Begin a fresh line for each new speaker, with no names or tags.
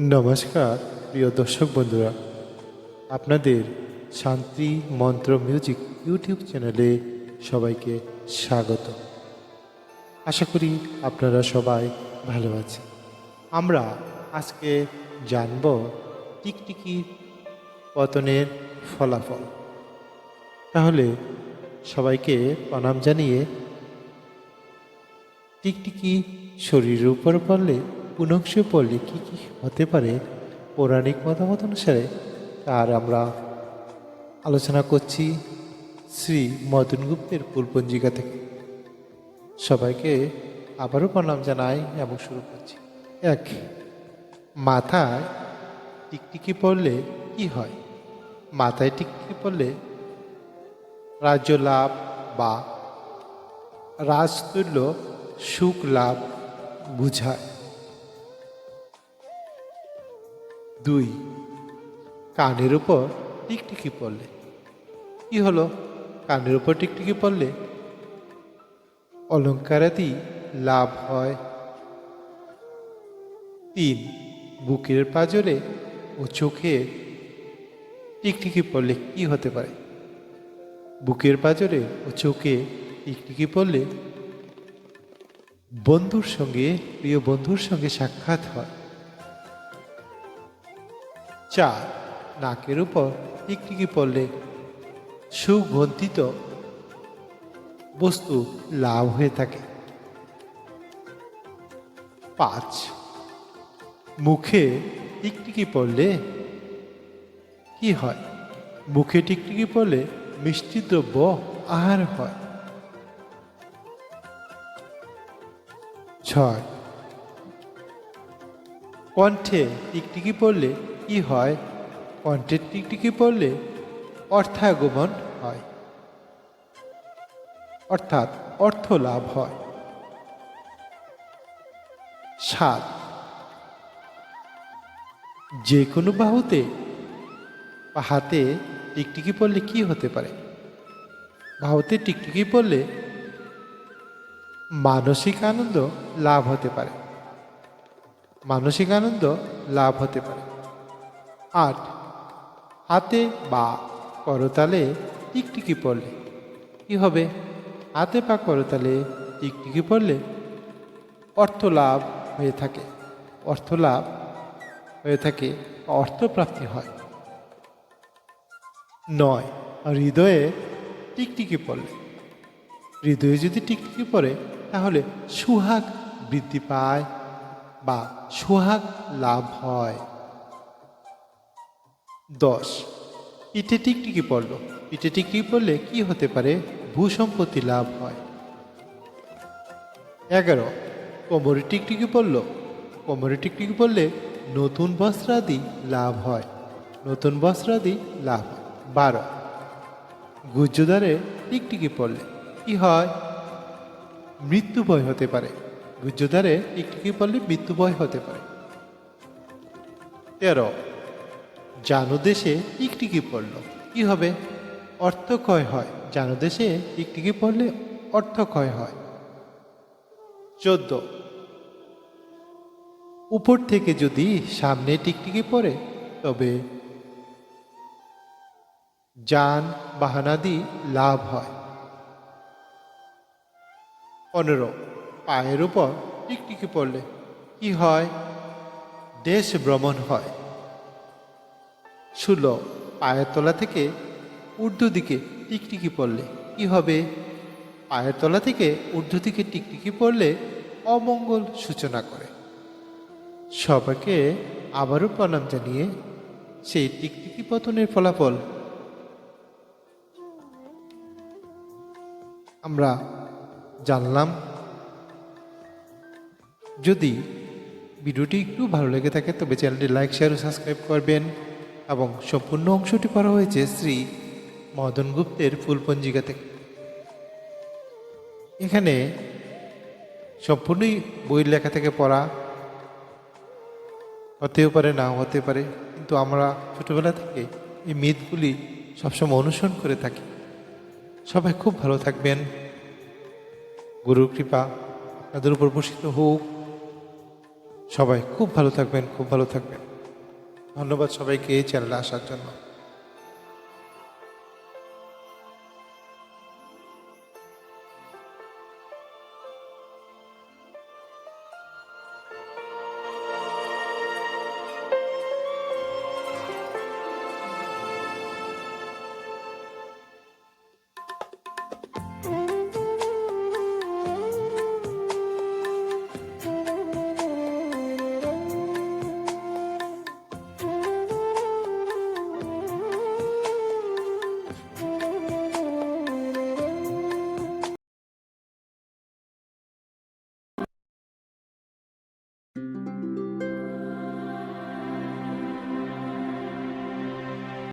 নমস্কার, প্রিয় দর্শক বন্ধুরা। আপনাদের শান্তি মন্ত্র মিউজিক ইউটিউব চ্যানেলে সবাইকে স্বাগত। আশা করি আপনারা সবাই ভালো আছেন। আমরা আজকে জানব টিকটিকি পতনের ফলাফল। তাহলে সবাইকে প্রণাম জানিয়ে টিকটিকি শরীরের উপর পড়লে পুনংশ পড়লে কী কী হতে পারে? পৌরাণিক মতামত অনুসারে তার আমরা আলোচনা করছি শ্রী মদন গুপ্তের ফুলপঞ্জিকা থেকে। সবাইকে আবারও প্রণাম জানাই এবং শুরু করছি। এক, মাথায় টিকটিকি পড়লে কি হয়? মাথায় টিকটিকি পড়লে রাজ্য লাভ বা রাজতুল্য সুখ লাভ বুঝায়। দুই। কানের উপর টিকটিকি পড়লে। কি হলো? কানের উপর টিকটিকি পড়লে? অলঙ্কারাদি লাভ হয়। তিন। বুকের পাজরে ও চোখে টিকটিকি পড়লে কি হতে পারে? বুকের পাজরে ও চোখে টিকটিকি পড়লে বন্ধুর সঙ্গে, প্রিয় বন্ধুর সঙ্গে সাক্ষাৎ হয়। চার নাকের উপর টিকটিকি পড়লে সুগন্ধিত বস্তু লাভ হয়ে থাকে। পাঁচ, মুখে টিকটিকি পড়লে কি হয়? মুখে টিকটিকি পড়লে মিষ্টি দ্রব্য আহার হয়। ছয়, কণ্ঠে টিকটিকি পড়লে কি হয়? কণ্ঠের টিকটিকি পড়লে অর্থাগমন হয়। অর্থাৎ অর্থ লাভ হয়। সাত। যে কোনো বাহুতে বা হাতে টিকটিকি পড়লে কি হতে পারে? বাহুতে টিকটিকি পড়লে মানসিক আনন্দ লাভ হতে পারে। মানসিক আনন্দ লাভ হতে পারে। আট। হাতে বা করতালে টিকটিকি পড়লে কি হবে? হাতে বা করতালে টিকটিকি পড়লে অর্থ লাভ হয়ে থাকে। অর্থ লাভ হয়ে থাকে, অর্থপ্রাপ্তি হয়। নয়। হৃদয়ে টিকটিকি পড়লে। হৃদয়ে যদি টিকটিকি পড়ে, তাহলে সুহাগ বৃদ্ধি পায় বা সুহাগ লাভ হয়। দশ। পিঠে টিকটিকি পড়ল। পিঠে টিকটিকি পড়লে কি হতে পারে? ভূসম্পত্তি লাভ হয়। এগারো। কোমরে টিকটিকি পড়ল। কোমরে টিকটিকি পড়লে নতুন বস্ত্রাদি লাভ হয়। নতুন বস্ত্রাদি লাভ হয়। বারো। গুজ্জদারে টিকটিকি পড়লে কি হয়? মৃত্যু ভয় হতে পারে। গুজ্জদারে টিকটিকি পড়লে মৃত্যু ভয় হতে পারে। তেরো। জানুদেশে টিকটিকি পড়ল? কি হবে? অর্থ অর্থক্ষয় হয়। জানুদেশে টিকটিকি পড়লে অর্থক্ষয় হয়? চোদ্দ। উপর থেকে যদি সামনে টিকটিকি পড়ে, তবে যান বাহানাদি লাভ হয়। পনেরো। পায়ের উপর টিকটিকি পড়লে কি হয়? দেশ ভ্রমণ হয়। ষোলো পায়ের তলা থেকে ঊর্ধ্ব দিকে টিকটিকি পড়লে কি হবে? পায়ের তলা থেকে ঊর্ধ্ব দিকে টিকটিকি পড়লে অমঙ্গল সূচনা করে। সবাইকে আবারও প্রণাম জানিয়ে সেই টিকটিকি পতনের ফলাফল। আমরা জানলাম। যদি ভিডিওটি একটু ভালো লেগে থাকে তবে চ্যানেলটি লাইক, শেয়ার ও সাবস্ক্রাইব করবেন। এবং সম্পূর্ণ অংশটি করা হয়েছে শ্রী মদন গুপ্তের ফুলপঞ্জিকা থেকে। এখানে সম্পূর্ণই বইয়ের লেখা থেকে পড়া হতেও পারে, নাও হতে পারে, কিন্তু আমরা ছোটবেলা থেকে এই মিথগুলি সবসময় অনুসরণ করে থাকি। সবাই খুব ভালো থাকবেন। গুরুর কৃপা আপনাদের উপর বর্ষিত হোক। সবাই খুব ভালো থাকবেন, খুব ভালো থাকবেন। ধন্যবাদ সবাইকে এই চ্যানেলে আসার জন্য।